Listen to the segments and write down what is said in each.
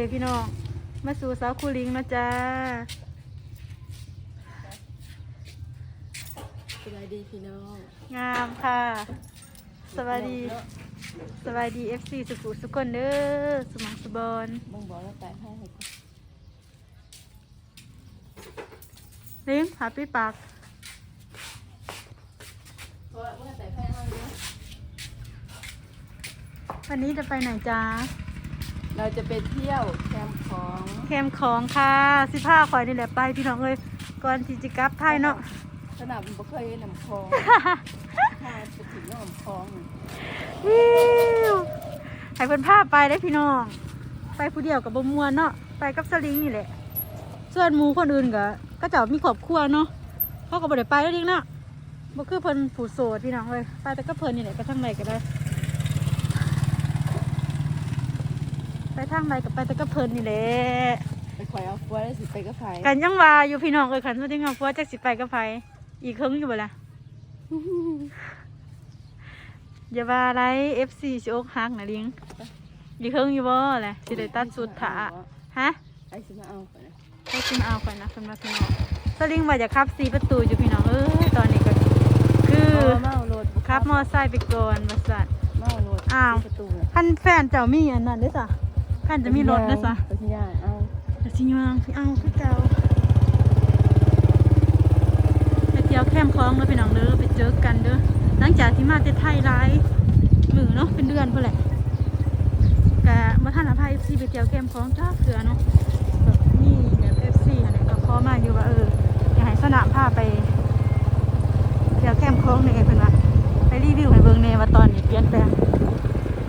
เฮ้ยพี่น้อง มาสู่สาวคูลิงนะจ๊ะสบายดีพี่น้อง งามค่ะสวัสดีสวัสดี FC สุขุสุกคนเด้อสมังสุบอนมึงบอกแล้วไปให้ให้กูลิงหาปิดปากเพราะว่ามึงแต่ให้ให้เนี่ยวันนี้จะไปไหนจ๊ะ เราจะไปเที่ยวแคมป์ของแคมป์ของค่ะสิผ้าคอยนี่แหละไปพี่น้องเอ้ยก่อนที่จะกลับไทยเนาะสนามบ่เคยเห็นน้ำคลองถ้าไปถึงน้ำคลองวิวให้เพิ่นพาไปได้อพี่น้อง ไปผู้เดียวกับบมวนเนาะไปกับสลิงนี่แหละ ส่วนหมูคนอื่นก็ก็จะมีครอบครัวเนาะเขาก็บ่ได้ไปแล้วดิเนาะบ่คือเพิ่นผู้โสดพี่น้องเลยไปแต่ก็เพิ่นนี่แหละไปทางไหนก็ได้ ไป ทางไหนก็ไปแต่ก็เพิ่นนี่แหละไปคอยเอาฟัวได้สิไปกับไผกันยังว่าอยู่พี่น้องเอ้ยคันว่าจังว่าจักสิไปกับไผอีกครึ่งอยู่บ่ล่ะอย่าว่าไร FC สิอกหักนะลิงอีกครึ่งอยู่บ่แหละสิได้ตัดสุดถาฮะไอ้สิมาเอาไปนะให้ชิมเอาก่อนนะคุณมาพี่น้องสลิงว่าจะขับสีประตูอยู่พี่น้องเอ้ยตอนนี้ก็คือเมาโรดขับมอไซค์ไปก่อนบริษัทเมาโรดอ้าวประตูน่ะคันแฟนเจ้ามีอันนั้นเด้อจ้ะ คันจะมีรถเด้อจ้ะไปที่ย่างเอาแต่สิยางพี่เอาพี่เจ้าไปเที่ยวแคมป์คลองเด้อพี่น้องเด้อไปเจอกันเด้อหลังจากที่มาแต่ไทยร้ายมือเนาะเป็นเดือนเพื่อแหละกะมาท่านอภัยซีไปเที่ยวแคมป์คลองจ้าเสือเนาะแบบนี่แบบเอฟซีอะไรก็ขอมาอยู่ว่าเอออยากให้สนามพาไปเที่ยวแคมป์คลองเนี่ยเพิ่นว่าไปรีวิวให้เบิ่งแน่ว่าตอนนี้เปลี่ยนแปลง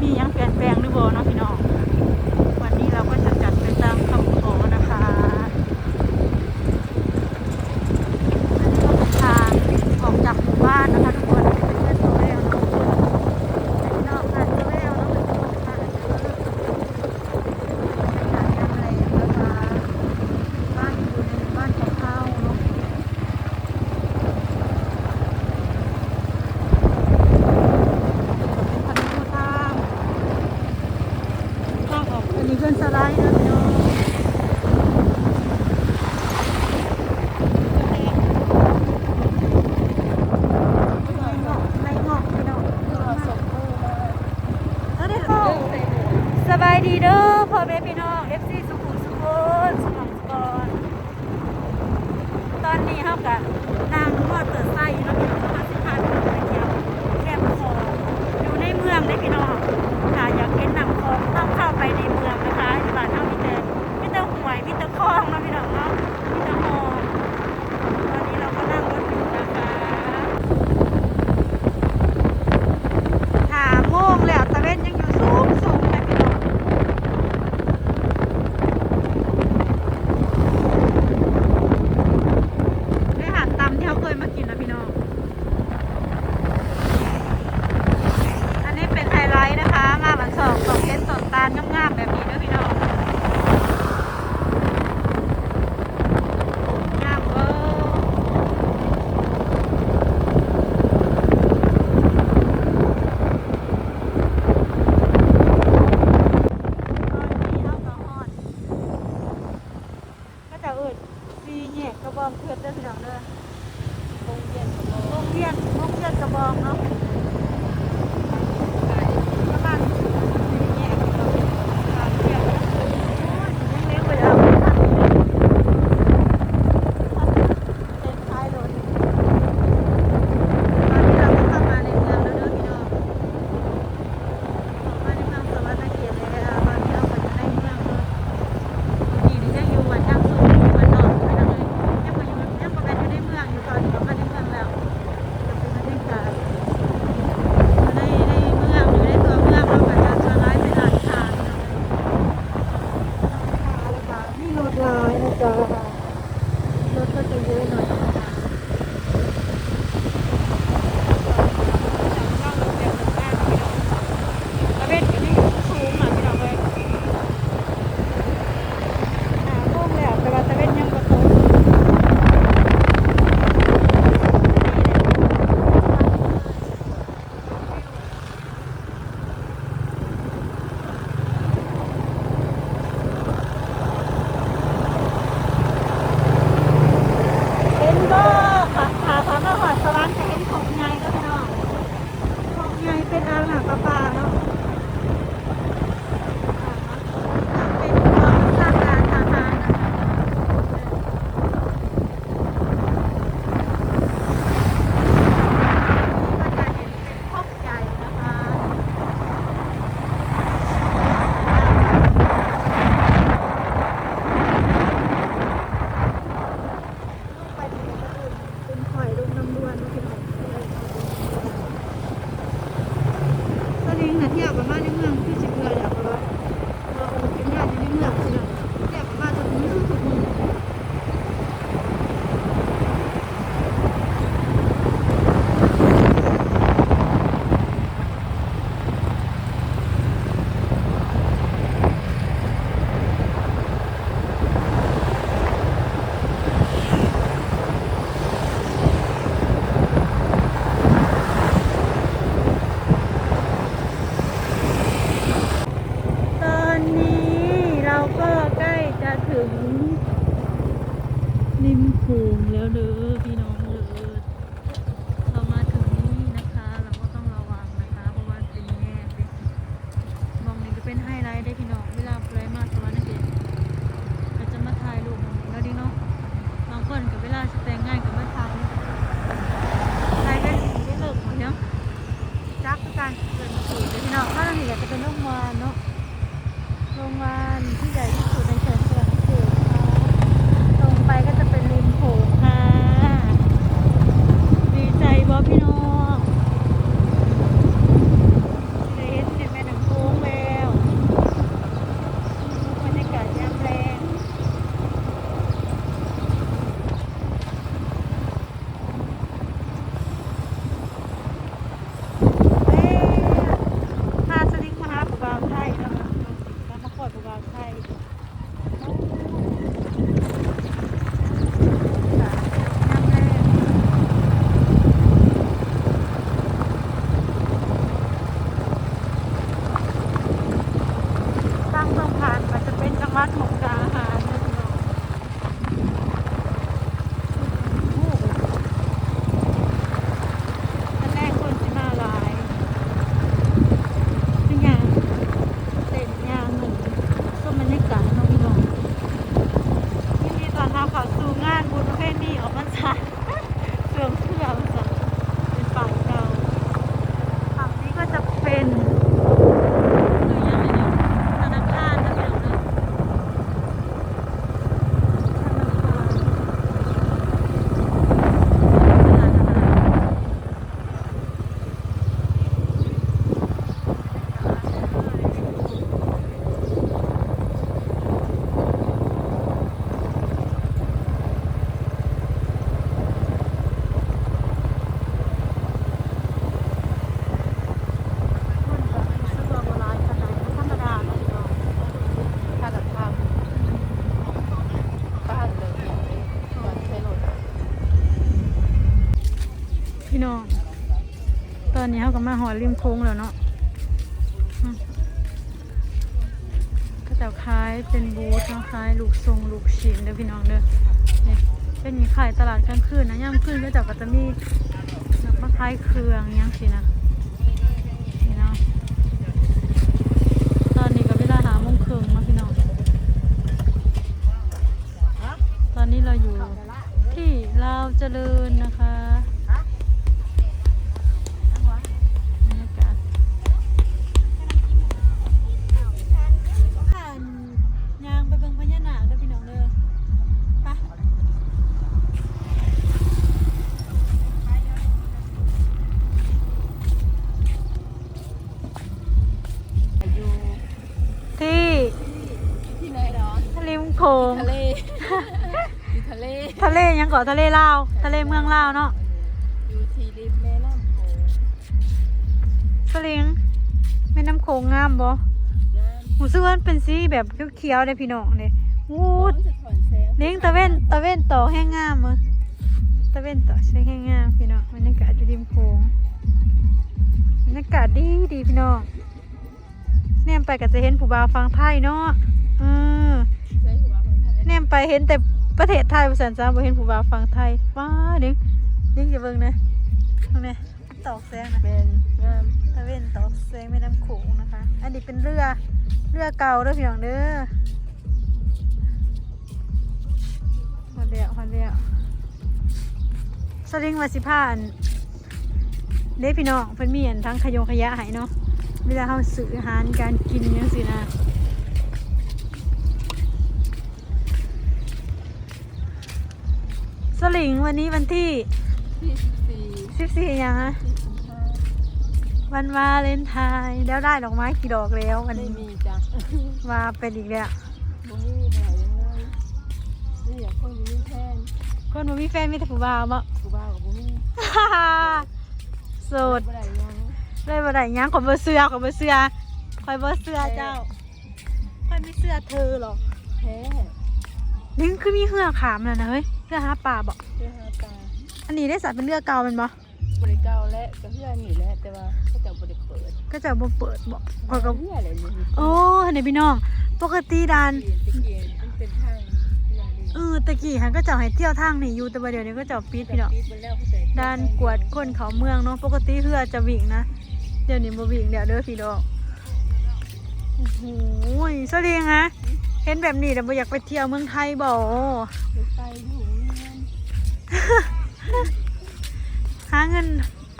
มีหยังเปลี่ยนแปลงหรือบ่เนาะพี่น้องวันนี้ เราก็จะจัดไปตามคำขอ เป็นไฮไลท์ได้พี่น้อง พี่น้อง ตอนนี้เขาก็มาหอริมโค้งแล้วเนาะก็จะคล้ายเป็นบูธเนาะขายลูกทรงลูกชิ้นเด้อพี่น้องเด้อเนี่ยเป็นมีขายตลาดกลางคืนนะย่ามคืนก็จะก็จะมีมาขายเครื่องยังสินะาะทะเลลาว ทะเลเมืองลาวเนาะอยู่ที่ริมแม่น้ำโขงสลิงแม่น้ำโขงงามบ่ย่านหมูซื้อว่ามันเป็นสีแบบเขียวๆเลยพี่น้องเลยวูดจะถอนแสงเลี้ยงตะเว้นตะเว้นต่อแห้งงามมือตะเว้นต่อใช้แห้งงามพี่น้องบรรยากาศอยู่ริมโขงบรรยากาศดีดีพี่น้องแนมไปก็จะเห็นผู้บ่าวฟังไทยเนาะเออใช้หัวคนไทยแนมไปเห็นแต่ ประเทศไทยภาษาจ้าบ่เห็นผู้บ่าวฟังไทยว้าดึงดึงจะเบิ่งนะตรงนี้ตอกแสงนะเป็นงามตะเว้นตอกแสงแม่น้ำโขงนะคะ อันนี้เป็นเรือเรือเก่าเด้อพี่น้องเด้อมาเดียวมาเดียวสลิงวาสิพานเด้พี่น้องเพิ่นมีอันทั้งขยงขยะให้เนาะเวลาเฮาซื้ออาหารการกินจังซี่นะ ลิงวันนี้วันที่ที่สิบสี่ยังอะวันวาเลนไทน์แล้วได้ดอกไม้กี่ดอกแล้ววันไม่นี้มีจ้ะมาเป็นอีกแล้วบ่มีไหนยังไงนี่อยากคนมีแทนคนบ่มีแฟนมีแต่ผู้บ่าวบ่ กูบ้ากับบ่มีโสดบ่ได้ยังเลยบ่ได้หยังขอยบ่เสื้อขอยบ่เสื้อขอยบ่เสื้อเจ้าขอยมีเสื้อเธอหรอกแพ้นี่คือมีเหือขามแล้วนะเฮ้ยเรือหาปลาบ่เพื่อหาตาอันนี้ได้สัตว์เป็นเรือเก่าแมันบ่บริเก่าและก็เพื่อนนี่แหละแต่ว่าเขาจะบริเปิดก็จะบ่เปิดบ่ขอยก็เพื่ออะไรนี่โอ้เห็นไหมพี่น้องปกติดานเปลี่ยนตะเกียนมันเป็นทางอย่างดีเออตะกี้หันก็เจ้าให้เที่ยวทางนี่อยู่แต่ว่าเดี๋ยวนี้ก็เจ้าปิดพี่น้องปิดไปแล้วผู้ใดด้านกวดคนเขาเมืองเนาะปกติเพื่อจะวิ่งนะเดี๋ยวนี้บ่วิ่งเดี๋ยวเด้อพี่ดอกโอ้โหสวัสดีนะ เห็นแบบนี้แต่บ่อยากไปเที่ยวเมืองไทยบ่ไปไปอยู่นี่นั่นหาเงิน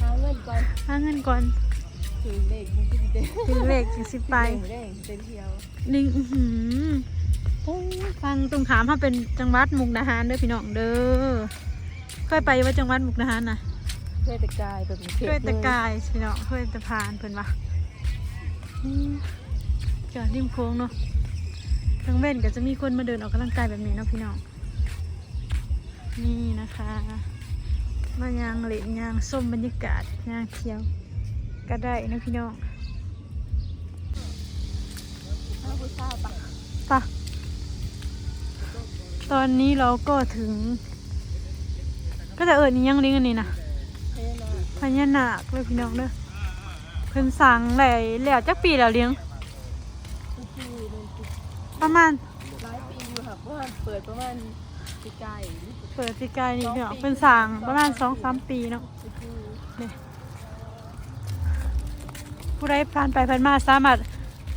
หาเงินก่อนหาเงินก่อนถือเลขมันก็ดีเด้ถึงเลขถึงสิไปไปได้เป็นเที่ยวลิงอื้อหือโอ้ยฟังตรงขามถ้าเป็นจังหวัดมุกดาหารเด้อพี่น้องเด้อเคยไปว่าจังหวัดมุกดาหารน่ะเพื่อตะกายตัวเป็นเขตเคยแตะกายพี่น้องเคยแตะพานเพิ่นว่าอืมจอดริมโค้งเนาะ ทางเว้นก็จะมีคนมาเดินออกกำลังกายแบบนี้เนาะพี่น้อง นี่นะคะ มายางเหล่นยางส้มบรรยากาศยางเขียว ก็ได้นะพี่น้องถ้าผู้ทราปะปะตอนนี้เราก็ถึง ก็จะเอิญยังลิงอันนี้นะพญานาคเลยพี่น้องเด้อเพิ่นสั่งได้แล้วจักปีแล้วเลี้ยง ประมาณหลายปีอยู่ค่ะเพราะว่าเปิดประมาณปีกายเปิดปีกายนี่พี่น้องเพิ่นสั่งประมาณสองสามปีเนาะทุกปีนี่ผู้ใดผ่านไปผ่านมาสามารถ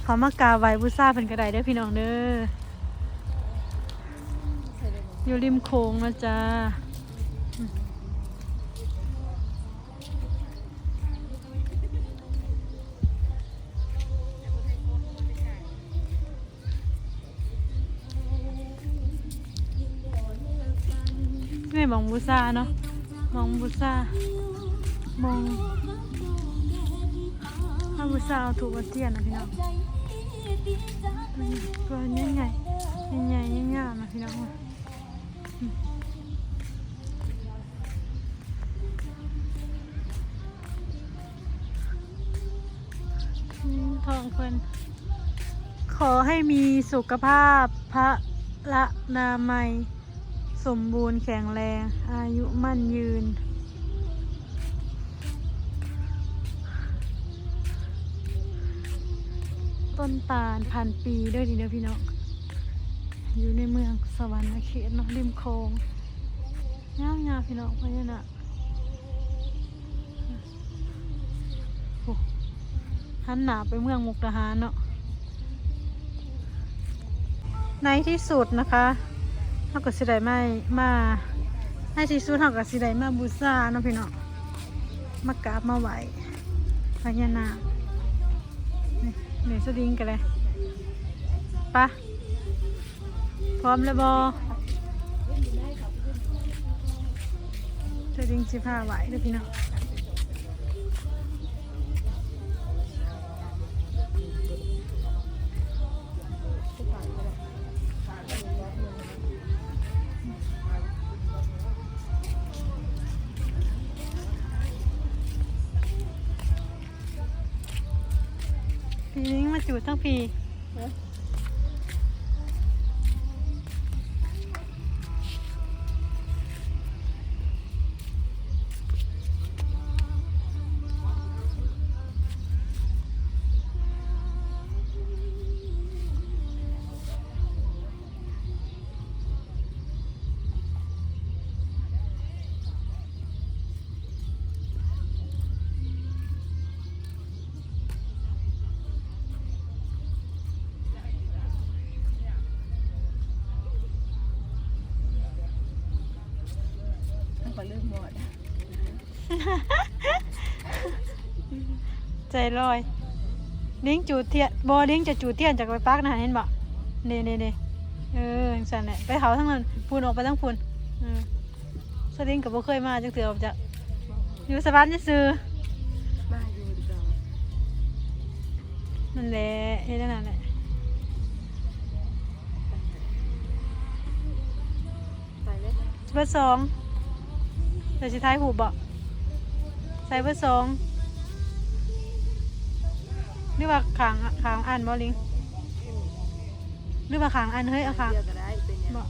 เขามากราบไหว้บูชาเพิ่นก็ได้เด้อพี่น้องเด้อใช่เลยมั้ยอยู่ริมโค้งนะจ๊ะ ม่มองบูซาเนาะมองบูซามองถ้าบูซาเอาถูกวันเทียนนะพี่น้องตัวนี้ใหญ่ใหญ่ๆใหญ่ๆนะพี่น้องทองเพิ่นขอให้มีสุขภาพพระละนามัย สมบูรณ์แข็งแรง อายุมั่นยืน ต้นตาลพันปีด้วยดีเด้อพี่น้องอยู่ในเมืองสวรรค์เขตเนาะริมโค้งย่างยาพี่น้องเพราะนี่ยนะโอ้หันหนาไปเมืองมุกดาหารเนาะในที่สุดนะคะ เขาก็สิได้มามาในที่สุดเขาก็สิได้มาบูชาเนาะพี่เนาะมากราบมาไหวพญานาคนี่เหนือสดิงกันเลยปะพร้อมแล้วบอสดิงสิพาไหวเด้อพี่เนาะ ทั้งปี ใจลอยเลี้ยงจูเทียนบอเลี้ยงจะจูเทียนจากไปปักนะเห็นบ่เน่เน่เน่เออจังสันแหละไปเขาทั้งนั้นพูนออกไปทั้งพูนเออสลิงกับบ่เคยมาจังเถื่อจะอยู่สวรรค์ซื่ซื้อนั่นแหละเฮ็ดนั่นแหละเลยเบอร์สองเดี๋ยวสิท้ายหูบ่ใส่เบอร์สอง หรือว่าขางขางอันบ่ลิงหรือว่าขางอันเฮ้ยเอาขาง เดียวก็ได้เป็นหยบ่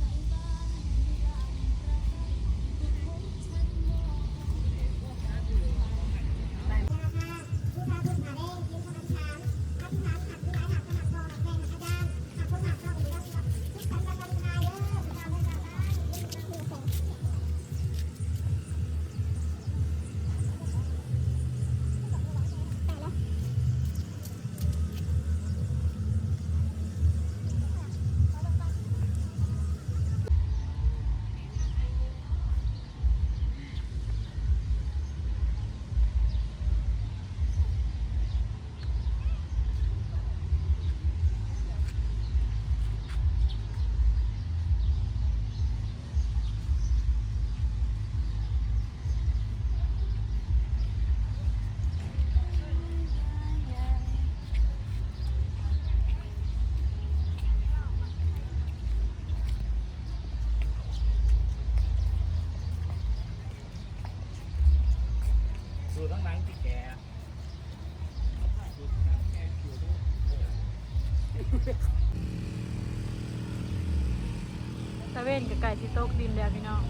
ตะเวนกับไก่ที่โต๊กดินแล้วพี่น้อง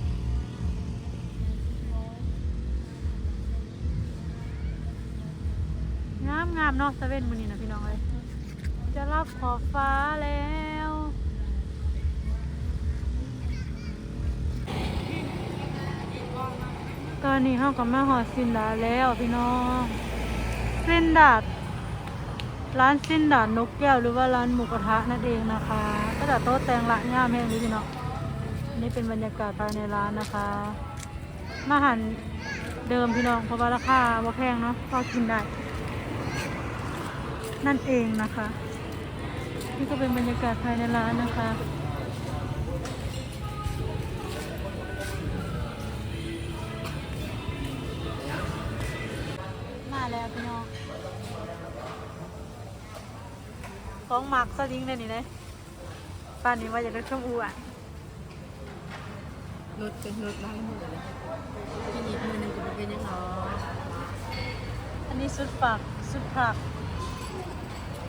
งามงามเนาะตะเวนมือนี่นะพี่น้องเลยจะรับขอบฟ้าแล้ว ตอนนี้เฮาก็มาหอดสินดาดแล้วพี่น้องส้นดาดร้านสินดาดนกแก้วหรือว่าร้านหมูกระทะนั่นเองนะคะก็จะโต๊ะแตงละง่ามแห้งนี้พี่นาะอันนี่เป็นบรรยากาศภายในร้านนะคะมาหันเดิมพี่น้องเพราะว่าราคาบ่แพงเนาะก็กินได้ นั่นเองนะคะ นี่ก็เป็นบรรยากาศภายในร้านนะคะ ของหมักสลิงเลยนี่เลยป้านนี้ว่าอยากได้ชมอูอะรถเป็นรถล้างมือเลยที่นี่มือหนึ่งก็บ่เป็นยังหรออันนี้สุดฝักสุดผัก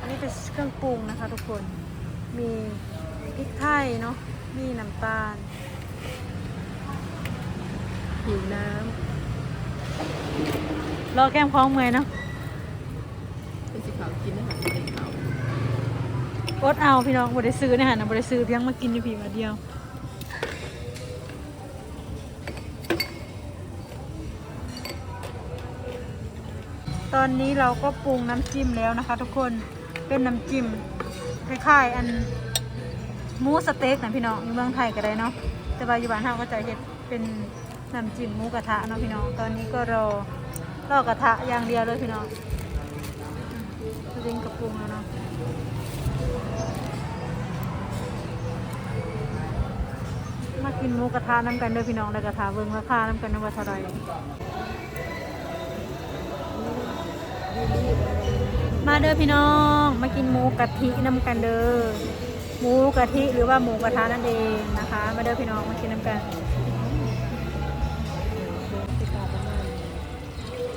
อันนี้เป็นเครื่องปรุงนะคะทุกคน มีพริกไทยเนาะ มีน้ำตาล หิวน้รอแก้มคล้องเมอยเนาะำเป็นสีขาวกินอาหารเป็นขาว อดเอาพี่น้องบได้ซื้อนยฮะนะบได้ซื้อเพียงมากินอยู่พียงอันเดียวตอนนี้เราก็ปรุงน้ำจิ้มแล้วนะคะ ทุกคนเป็นน้ำจิ้มคล้ายๆอันหมูสเต็กนะพี่น้องอยู่เมืองไทยก็ได้เนาะแต่ว่าอยู่บ้านเราก็จะเห็ดเป็นน้ำจิ้มหมูกระทะเนาะพี่น้องตอนนี้ก็รอรอกระทะอย่างเดียวเลยพี่น้องอืมสลิงกระปรุงแล้วเนาะ มากินหมูกระทะน้ำกันเด้อพี่น้องแล้วกระทะเบิ่งราคาน้ำกันนะว่าท่าไรมาเด้อพี่น้อง มากินหมูกะทิน้ำกันเด้อหมูกะทิหรือว่าหมูกระทะนั่นเองนะคะ มาเด้อพี่น้องมากินน้ำกันติกาประมาณ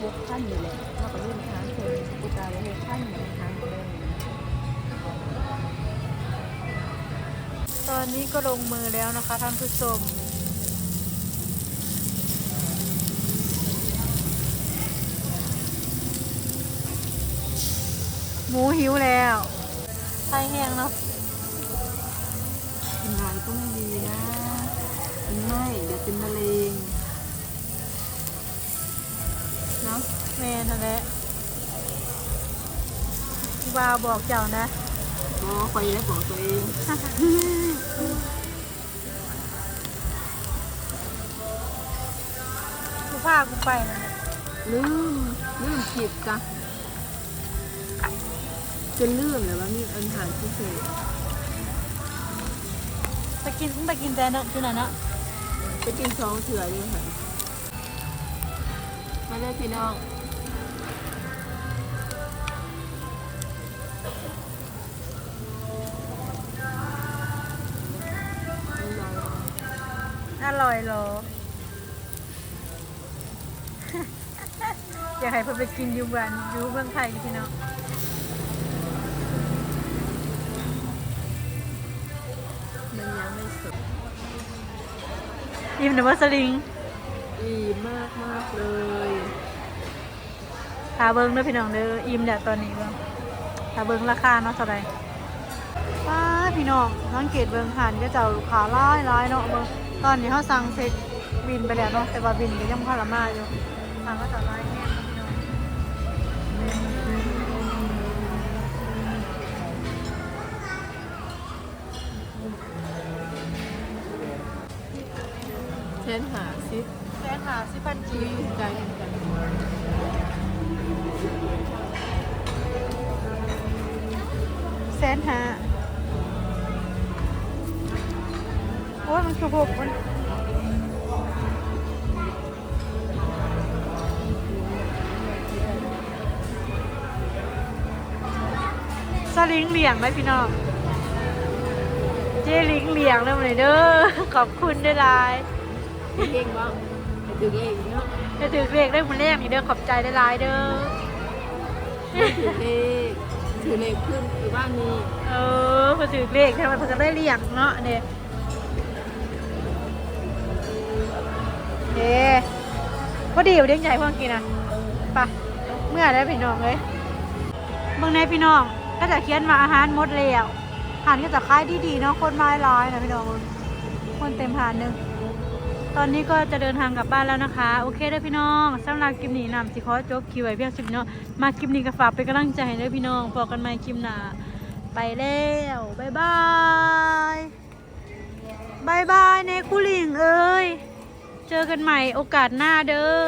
หกพันอยู่แหละเท่ากับรุ่นค้างคนติกาละหกพันอยู่ ตอนนี้ก็ลงมือแล้วนะคะท่านผู้ชมหมูหิวแล้วไทยแห้งเนาะทำงานก็ไม่ดีนะมันไม่เดี๋ยวเป็นมะเร็งเนาะแม่นั่นแหละวาวบอกเจ้านะอ๋อ คอยแล้วบอกตัวเองกูพากูไปนะลืมลืมผิดกะจนลืมเลยว่ามีอาหารพิเศษไปกินไปกินแต่เนอะที่ไหนเนอะไปกินซองเถื่ออยู่ค่ะมาเลยพี่น้อง อร่อยเหรอ อยากให้เพิ่นไปกินอยู่บ้านอยู่เมืองไทยอยู่พี่น้องมันยังไม่สุดอิ่มเดอะสลิงดีมากมากๆเลยหาเบิ้งเด้อพี่น้องเด้ออิ่มแล้วตอนนี้เบิ้งหาเบิ้งราคาเนาะเท่าไหร่ป้าพี่น้องสังเกตเบิ้งหันก็จะเอาลูกค้าร้ายร้ายเนาะเบิ้ง ตอนนี้เขาสั่งเซ็ตบินไปแล้วเนาะแต่ว่าบินก็ยังพอละมาอยู่ทางก็จะร้ายแน่เนาะพี่น้องเช่นหาซิปแสนหาสิพันจีที่ใจกันแสนหา โอ้ยมันคือหกมันสลิงเหลี่ยงไหมพี่น้อง เจลิงเหลี่ยงเลยเลยเด้อ ขอบคุณด้วยลายเองบ้างไปดึงเองเนาะจะถือเลขได้หมือแรกนี่เด้อขอบใจได้ลายเด้อถือเองถือเลขขึ้นหรือว่ามีเออเพิ่นถือเลขใช่ไหมเพิ่นก็ได้เรียกเนาะเนี่ย เด้พอดีอยู่เลี้ยงใหญ่พ่อกินอะไปะเมื่อได้พี่น้องเลยเมืองในพี่น้องก็จะเขียนมาอาหารหมดแล้วอาหารก็จะคล้ายดีๆเนาะคนไม้ร้อยนะพี่น้องคนเต็มหานหนึ่งตอนนี้ก็จะเดินทางกลับบ้านแล้วนะคะ โอเคเด้อพี่น้องสำหรับคลิปนี้นำสิขอจบคลิปไว้เพียงสิบเนาะมาคลิปนี้ก็ฝากเป็นกำลังใจให้เด้อพี่น้องพอกันใหม่คลิปหน้าไปแล้วบายบายบายบายเนคุลิงเอ้ย เจอกันใหม่โอกาสหน้าเด้อ